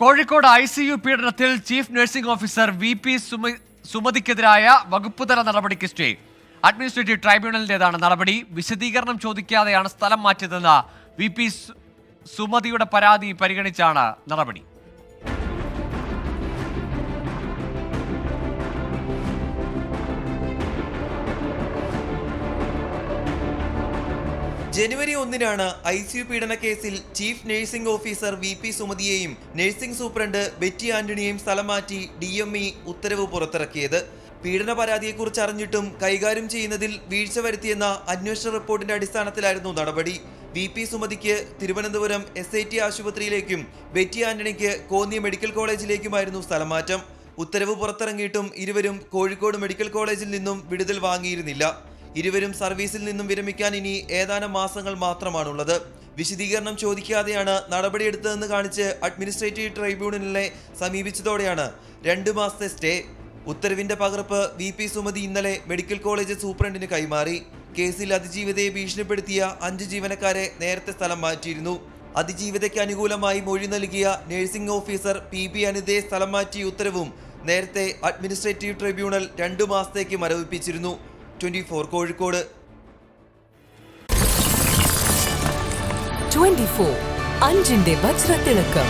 Kozhikode I C U പീഡനത്തിൽ chief nursing officer V P സുമതിക്കെതിരായ വകുപ്പുതല നടപടിക്ക് stay. Administrative ട്രൈബ്യൂണലിന്റേതാണ് നടപടി. വിശദീകരണം ചോദിക്കാതെയാണ് സ്ഥലം മാറ്റിയതെന്ന വി പി സുമതിയുടെ പരാതി പരിഗണിച്ചാണ് നടപടി. ജനുവരി ഒന്നിനാണ് ഐ സി യു പീഡന കേസിൽ chief nursing officer V P സുമതിയെയും nursing superintendent Betty ആന്റണിയെയും സ്ഥലം മാറ്റി ഡി എം ഇ ഉത്തരവ് പുറത്തിറക്കിയത്. പീഡന പരാതിയെക്കുറിച്ച് അറിഞ്ഞിട്ടും കൈകാര്യം ചെയ്യുന്നതിൽ വീഴ്ച വരുത്തിയെന്ന അന്വേഷണ റിപ്പോർട്ടിന്റെ അടിസ്ഥാനത്തിലായിരുന്നു നടപടി. വി പി സുമതിക്ക് തിരുവനന്തപുരം എസ് ഐ ടി ആശുപത്രിയിലേക്കും ബെറ്റി ആന്റണിക്ക് കോന്നി മെഡിക്കൽ കോളേജിലേക്കുമായിരുന്നു സ്ഥലമാറ്റം. ഉത്തരവ് പുറത്തിറങ്ങിയിട്ടും ഇരുവരും കോഴിക്കോട് മെഡിക്കൽ കോളേജിൽ നിന്നും വിടുതൽ വാങ്ങിയിരുന്നില്ല. ഇരുവരും സർവീസിൽ നിന്നും വിരമിക്കാൻ ഇനി ഏതാനും മാസങ്ങൾ മാത്രമാണുള്ളത്. വിശദീകരണം ചോദിക്കാതെയാണ് നടപടിയെടുത്തതെന്ന് കാണിച്ച് അഡ്മിനിസ്ട്രേറ്റീവ് ട്രൈബ്യൂണലിനെ സമീപിച്ചതോടെയാണ് രണ്ട് മാസത്തെ സ്റ്റേ. ഉത്തരവിന്റെ പകർപ്പ് വി പി സുമതി ഇന്നലെ മെഡിക്കൽ കോളേജ് സൂപ്രണ്ടിന് കൈമാറി. കേസിൽ അതിജീവിതയെ ഭീഷണിപ്പെടുത്തിയ അഞ്ച് ജീവനക്കാരെ നേരത്തെ സ്ഥലം മാറ്റിയിരുന്നു. അതിജീവിതയ്ക്ക് അനുകൂലമായി മൊഴി നൽകിയ നഴ്സിംഗ് ഓഫീസർ പി ബി അനിതയെ സ്ഥലം മാറ്റിയ ഉത്തരവും നേരത്തെ അഡ്മിനിസ്ട്രേറ്റീവ് ട്രൈബ്യൂണൽ രണ്ടു മാസത്തേക്ക് മരവിപ്പിച്ചിരുന്നു. Twenty four Kozhikode. 24 അഞ്ചിന്റെ വജ്രത്തിളക്കം.